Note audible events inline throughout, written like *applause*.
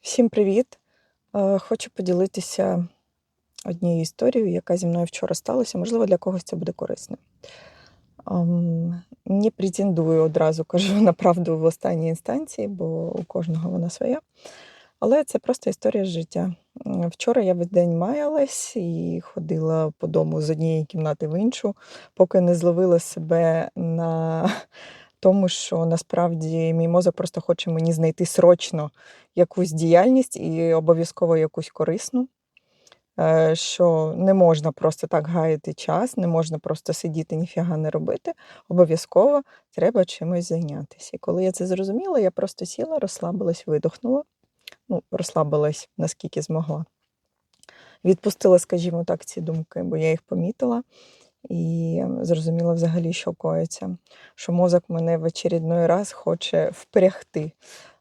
Всім привіт! Е, Хочу поділитися однією історією, яка зі мною вчора сталася. Можливо, для когось це буде корисно. Ем, Не претендую одразу, кажу на правду в останній інстанції, бо у кожного вона своя. Але це просто історія з життя. Вчора я весь день маялась і ходила по дому з однієї кімнати в іншу, поки не зловила себе на тому, що насправді мій мозок просто хоче мені знайти срочно якусь діяльність і обов'язково якусь корисну. Е, Що не можна просто так гаяти час, не можна просто сидіти, ніфіга не робити. Обов'язково треба чимось зайнятися. І коли я це зрозуміла, я просто сіла, розслабилась, видохнула. Ну, розслабилась наскільки змогла. Відпустила, скажімо так, ці думки, бо я їх помітила і зрозуміла взагалі, що коїться. Що мозок мене в очередной раз хоче впрягти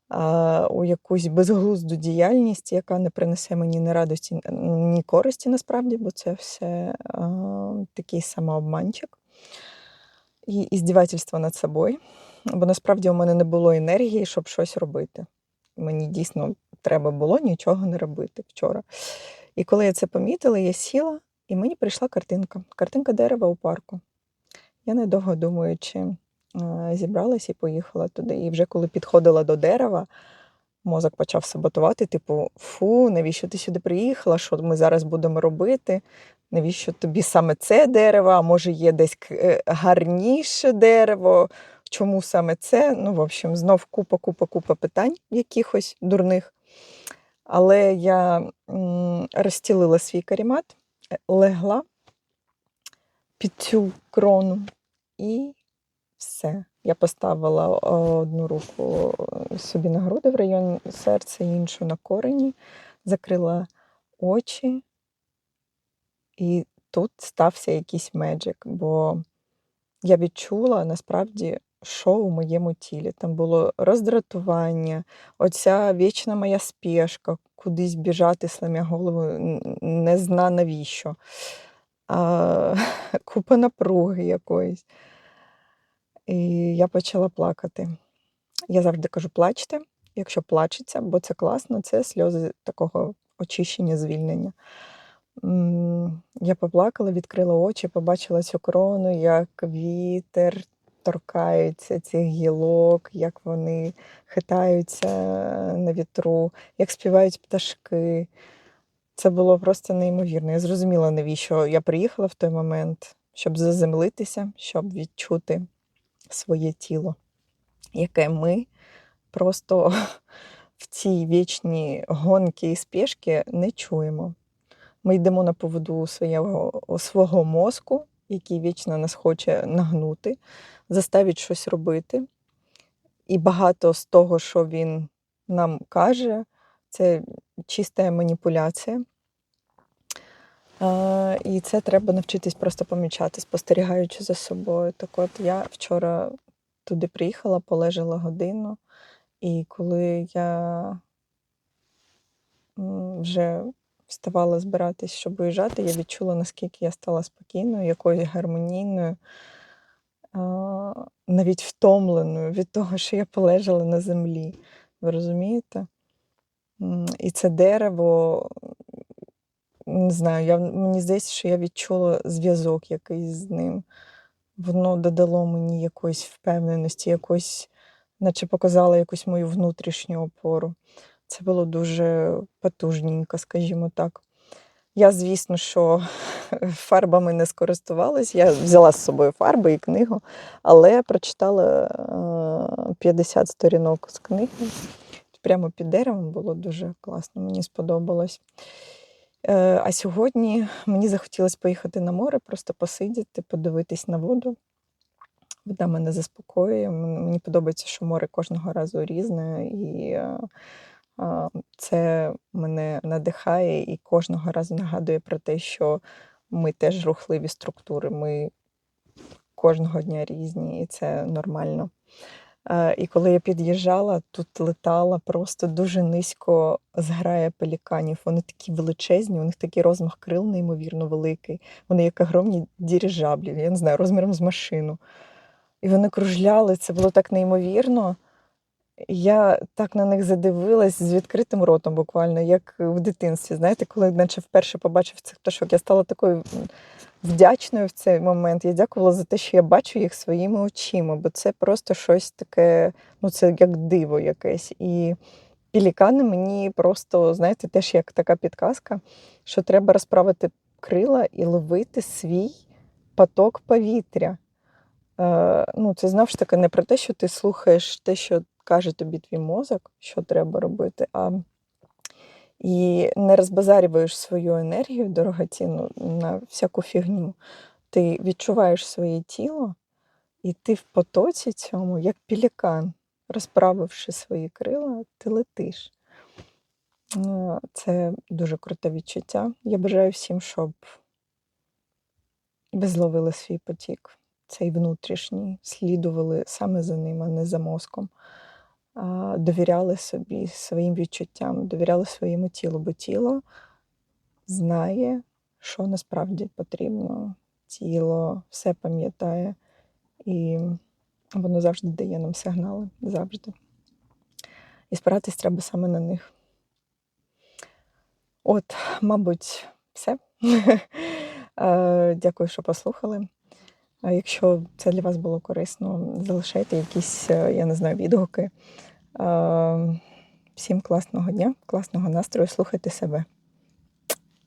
а, у якусь безглузду діяльність, яка не принесе мені ні радості, ні користі насправді, бо це все а, такий самообманчик і іздівательство над собою. Бо насправді у мене не було енергії, щоб щось робити. Мені дійсно треба було нічого не робити вчора. І коли я це помітила, я сіла, і мені прийшла картинка. Картинка дерева у парку. Я недовго думаючи, е, зібралась і поїхала туди. І вже коли підходила до дерева, мозок почав саботувати: типу, фу, навіщо ти сюди приїхала? Що ми зараз будемо робити? Навіщо тобі саме це дерево? А може є десь е, гарніше дерево? Чому саме це? Ну, в общем, знов купа, купа, купа питань якихось дурних. Але я розстілила свій карімат, легла під цю крону і все. Я поставила е, одну руку собі на груди в район серця, іншу на корені, закрила очі, і тут стався якийсь меджик, бо я відчула насправді, що у моєму тілі. Там було роздратування, оця вічна моя спешка, кудись біжати, сломя голову, не зна навіщо. А, *laughs* купа напруги якоїсь. І я почала плакати. Я завжди кажу, плачте, якщо плачеться, бо це класно, це сльози такого очищення, звільнення. Я поплакала, відкрила очі, побачила цю крону, як вітер торкається цих гілок, як вони хитаються на вітру, як співають пташки. Це було просто неймовірно. Я зрозуміла, навіщо я приїхала в той момент, щоб заземлитися, щоб відчути своє тіло, яке ми просто в цій вічній гонки і спешки не чуємо. Ми йдемо на поводу свого, свого мозку, який вічно нас хоче нагнути, заставить щось робити. І багато з того, що він нам каже, це чиста маніпуляція. І це треба навчитись просто помічати, спостерігаючи за собою. Так от я вчора туди приїхала, полежала годину, і коли я вже вставала збиратись, щоб виїжджати, я відчула, наскільки я стала спокійною, якоюсь гармонійною, навіть втомленою від того, що я полежала на землі. Ви розумієте? І це дерево, не знаю, я, мені здається, що я відчула зв'язок якийсь з ним. Воно додало мені якоїсь впевненості, якось, наче показало якусь мою внутрішню опору. Це було дуже потужненько, скажімо так. Я, звісно, що *laughs* фарбами не скористувалась. Я взяла з собою фарби і книгу, але прочитала е, 50 сторінок з книги. Прямо під деревом було дуже класно, мені сподобалось. Е, А сьогодні мені захотілося поїхати на море, просто посидіти, подивитись на воду. Вода мене заспокоює. Мені подобається, що море кожного разу різне, і е, це мене надихає і кожного разу нагадує про те, що ми теж рухливі структури, ми кожного дня різні, і це нормально. І коли я під'їжджала, тут летала просто дуже низько зграя пеліканів. Вони такі величезні, у них такий розмах крил неймовірно великий. Вони як огромні дірижаблі, я не знаю, розміром з машину. І вони кружляли, це було так неймовірно. Я так на них задивилась з відкритим ротом, буквально, як в дитинстві. Знаєте, коли наче вперше побачив цих пташок, я стала такою вдячною в цей момент. Я дякувала за те, що я бачу їх своїми очима, бо це просто щось таке, ну це як диво якесь. І пелікани мені просто, знаєте, теж як така підказка, що треба розправити крила і ловити свій поток повітря. Е, ну, це знову ж таки не про те, що ти слухаєш те, що каже тобі твій мозок, що треба робити, а і не розбазарюєш свою енергію дорогоцінну на всяку фігню. Ти відчуваєш своє тіло, і ти в потоці цьому, як пелікан, розправивши свої крила, ти летиш. Е, Це дуже круте відчуття. Я бажаю всім, щоб ви зловили свій потік, цей внутрішній, слідували саме за ним, а не за мозком. Довіряли собі, своїм відчуттям, довіряли своєму тілу, бо тіло знає, що насправді потрібно. Тіло все пам'ятає, і воно завжди дає нам сигнали. Завжди. І спиратись треба саме на них. От, мабуть, все. *laughs* Дякую, що послухали. Якщо це для вас було корисно, залишайте якісь, е, я не знаю, відгуки. Е, Всім класного дня, класного настрою, слухайте себе.